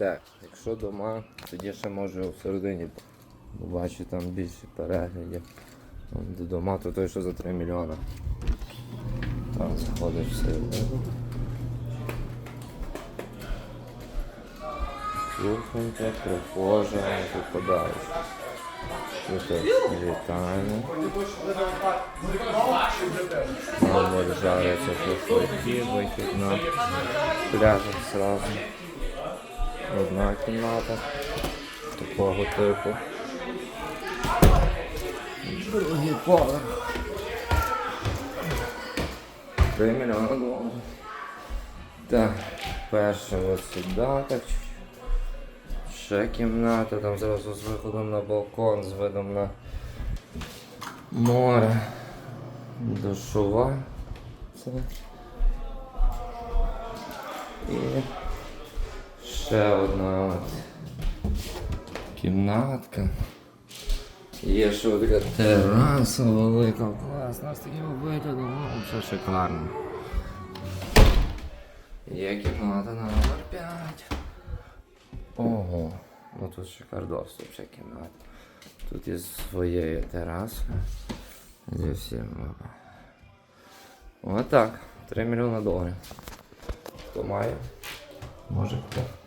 Так, якщо дома, тоді ще може всередині побачу там більше переглядів. До дома, то той, що за 3 мільйона. Там заходиш всередину. Кухонька, прихожа. Тут вітальня. Там жариться вихід на пляжик сразу. Одна кімната такого типу. Другий поверх. Три мільйони. Так, перше ось сюди так. Ще кімната, там зразу з виходом на балкон, з видом на море. Душова. Це. І ще одна от кімнатка. Є ще така тераса велика, класна, з таким виглядом, ну, все шикарно. Є кімната на номер 5. Ого, ну тут шикардос вообще кімната. Тут є своєю тераса. Зі всім. Отак. 3 мільйони доларів. Хто має? Може хто.